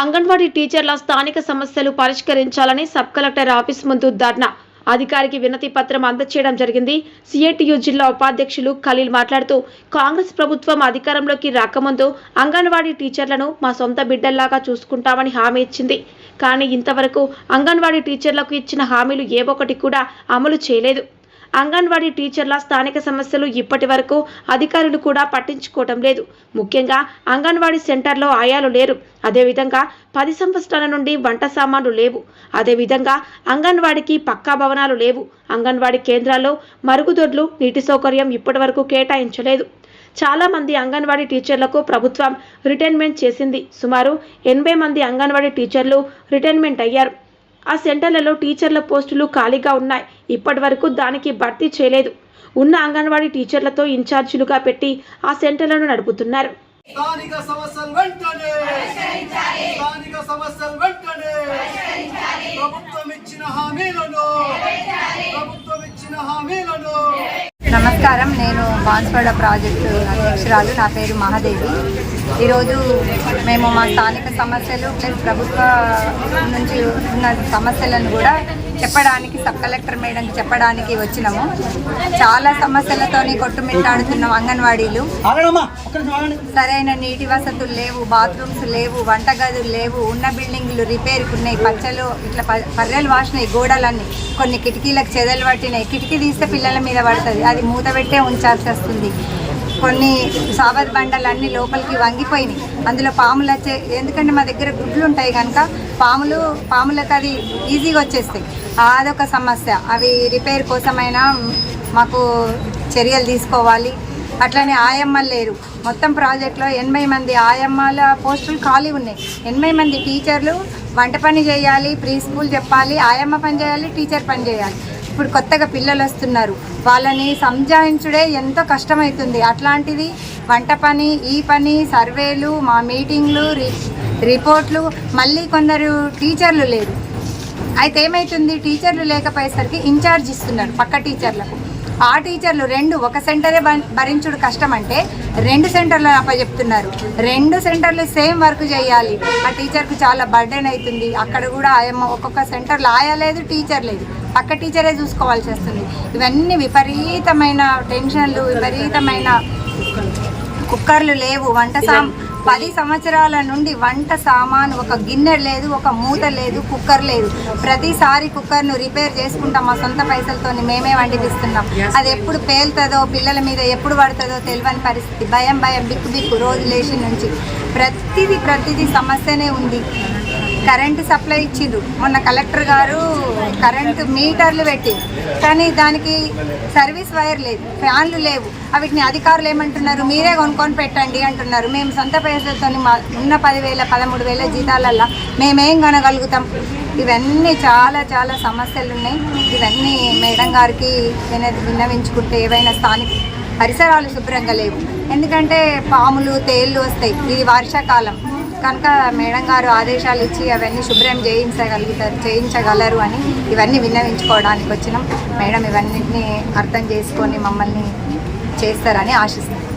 అంగన్వాడీ టీచర్ల స్థానిక సమస్యలు పరిష్కరించాలని సబ్ కలెక్టర్ ఆఫీస్ ముందు ధర్నా. అధికారికి వినతి పత్రం అందచేయడం జరిగింది. సిఐటియు జిల్లా ఉపాధ్యక్షులు ఖలీల్ మాట్లాడుతూ కాంగ్రెస్ ప్రభుత్వం అధికారంలోకి రాకముందు అంగన్వాడీ టీచర్లను మా సొంత బిడ్డల్లాగా చూసుకుంటామని హామీ ఇచ్చింది. కానీ ఇంతవరకు అంగన్వాడీ టీచర్లకు ఇచ్చిన హామీలు ఏ ఒక్కటి కూడా అమలు చేయలేదు. అంగన్వాడీ టీచర్ల స్థానిక సమస్యలు ఇప్పటి వరకు అధికారులు కూడా పట్టించుకోవటం లేదు. ముఖ్యంగా అంగన్వాడీ సెంటర్లో ఆయాలు లేరు. అదేవిధంగా పది సంవత్సరాల నుండి వంట సామాన్లు లేవు. అదేవిధంగా అంగన్వాడికి పక్కా భవనాలు లేవు. అంగన్వాడీ కేంద్రాల్లో మరుగుదొడ్లు నీటి సౌకర్యం ఇప్పటి వరకు కేటాయించలేదు. చాలా మంది అంగన్వాడీ టీచర్లకు ప్రభుత్వం రిటైర్మెంట్ చేసింది. సుమారు ఎనభై మంది అంగన్వాడీ టీచర్లు రిటైర్మెంట్ అయ్యారు. ఆ సెంటర్లలో టీచర్ల పోస్టులు ఖాళీగా ఉన్నాయి. ఇప్పటి వరకు దానికి భర్తీ చేయలేదు. ఉన్న అంగన్వాడీ టీచర్లతో ఇన్ఛార్జీలుగా పెట్టి ఆ సెంటర్లను నడుపుతున్నారు. స్థానిక సమస్యలు వెంటనే! స్థానిక సమస్యలు వెంటనే! ప్రభుత్వం ఇచ్చిన హామీలను! ప్రభుత్వం ఇచ్చిన హామీలను! నమస్కారం. నేను బాన్స్వాడ ప్రాజెక్టు అధ్యక్షురాలు. నా పేరు మహాదేవి. ఈరోజు మేము మా స్థానిక సమస్యలు ప్లస్ ప్రభుత్వ నుంచి ఉన్న సమస్యలను కూడా చెప్పడానికి సబ్ కలెక్టర్ మేడంకి చెప్పడానికి వచ్చినాము. చాలా సమస్యలతోని కొట్టుమిట్టాడుతున్నాం అంగన్వాడీలు. సరైన నీటి వసతులు లేవు బాత్రూమ్స్ లేవు వంటగదులు లేవు ఉన్న బిల్డింగ్లు రిపేర్కి ఉన్నాయి పచ్చలు ఇట్లా పర్రెలు వాసినాయి గోడలన్నీ. కొన్ని కిటికీలకు చెదలు పట్టినాయి. కిటికీ తీస్తే పిల్లల మీద పడుతుంది. అది మూత పెట్టే ఉంచాల్సి వస్తుంది. కొన్ని సాబర్ బండలు అన్నీ లోపలికి వంగిపోయినాయి. అందులో పాములు వచ్చే ఎందుకంటే మా దగ్గర గుడ్లు ఉంటాయి కనుక పాములు పాములకు అది ఈజీగా వచ్చేస్తాయి. అదొక సమస్య. అవి రిపేర్ కోసమైనా మాకు చర్యలు తీసుకోవాలి. అట్లనే ఆయమ్మలు లేరు. మొత్తం ప్రాజెక్ట్లో ఎనభై మంది ఆయమ్మల పోస్టులు ఖాళీ ఉన్నాయి. ఎనభై మంది టీచర్లు వంట పని చేయాలి ప్రీ స్కూల్ చెప్పాలి ఆయమ్మ పని చేయాలి టీచర్ పని చేయాలి. ఇప్పుడు కొత్తగా పిల్లలు వస్తున్నారు. వాళ్ళని సంజాయించుడే ఎంతో కష్టమవుతుంది అట్లాంటిది వంట పని ఈ పని సర్వేలు మా మీటింగ్లు రి రిపోర్ట్లు మళ్ళీ కొందరు టీచర్లు లేరు. అయితే ఏమవుతుంది టీచర్లు లేకపోయేసరికి ఇన్ఛార్జ్ ఇస్తున్నారు పక్క టీచర్లకు. ఆ టీచర్లు రెండు ఒక సెంటరే భ- భరించుడు కష్టం అంటే రెండు సెంటర్లు అప్పచెప్తున్నారు. రెండు సెంటర్లు సేమ్ వర్క్ చేయాలి. ఆ టీచర్కు చాలా బర్డెన్ అవుతుంది అక్కడ కూడా ఆయమ్మ ఒక్కొక్క సెంటర్లో ఆయలేదు టీచర్ లేదు. పక్క టీచరే చూసుకోవాల్సి వస్తుంది. ఇవన్నీ విపరీతమైన టెన్షన్లు విపరీతమైన కుక్కర్లు లేవు. వంట సామ్ పది సంవత్సరాల నుండి వంట సామాన్ ఒక గిన్నె లేదు ఒక మూత లేదు కుక్కర్ లేదు. ప్రతిసారి కుక్కర్ను రిపేర్ చేసుకుంటాం మా సొంత పైసలతోని మేమే వండిపిస్తున్నాం. అది ఎప్పుడు పేలుతుందో పిల్లల మీద ఎప్పుడు పడుతుందో తెలియని పరిస్థితి. భయం భయం బిక్కు బిక్కు రోజు లేచి నుంచి. ప్రతిదీ ప్రతిదీ సమస్యనే ఉంది. కరెంటు సప్లై ఇచ్చిండు మొన్న కలెక్టర్ గారు కరెంటు మీటర్లు పెట్టి కానీ దానికి సర్వీస్ వైర్ లేదు ఫ్యాన్లు లేవు. వీటిని అధికారులు ఏమంటున్నారు? మీరే కొనుక్కొని పెట్టండి అంటున్నారు. మేము సొంత పైసలతో మా ఉన్న పదివేల పదమూడు వేల జీతాలల్లో మేమేం కొనగలుగుతాం? ఇవన్నీ చాలా చాలా సమస్యలు ఉన్నాయి ఇవన్నీ మేడం గారికి విన్నవించుకుంటే ఏవైనా స్థానిక పరిసరాలు శుభ్రంగా లేవు. ఎందుకంటే పాములు తేళ్ళు వస్తాయి. ఇది వర్షాకాలం. కనుక మేడం గారు ఆదేశాలు ఇచ్చి అవన్నీ శుభ్రం చేయించగలుగుతారు చేయించగలరు అని ఇవన్నీ విన్నవించుకోవడానికి వచ్చినాం. మేడం ఇవన్నిటిని అర్థం చేసుకొని మమ్మల్ని చేస్తారని ఆశిస్తున్నాం.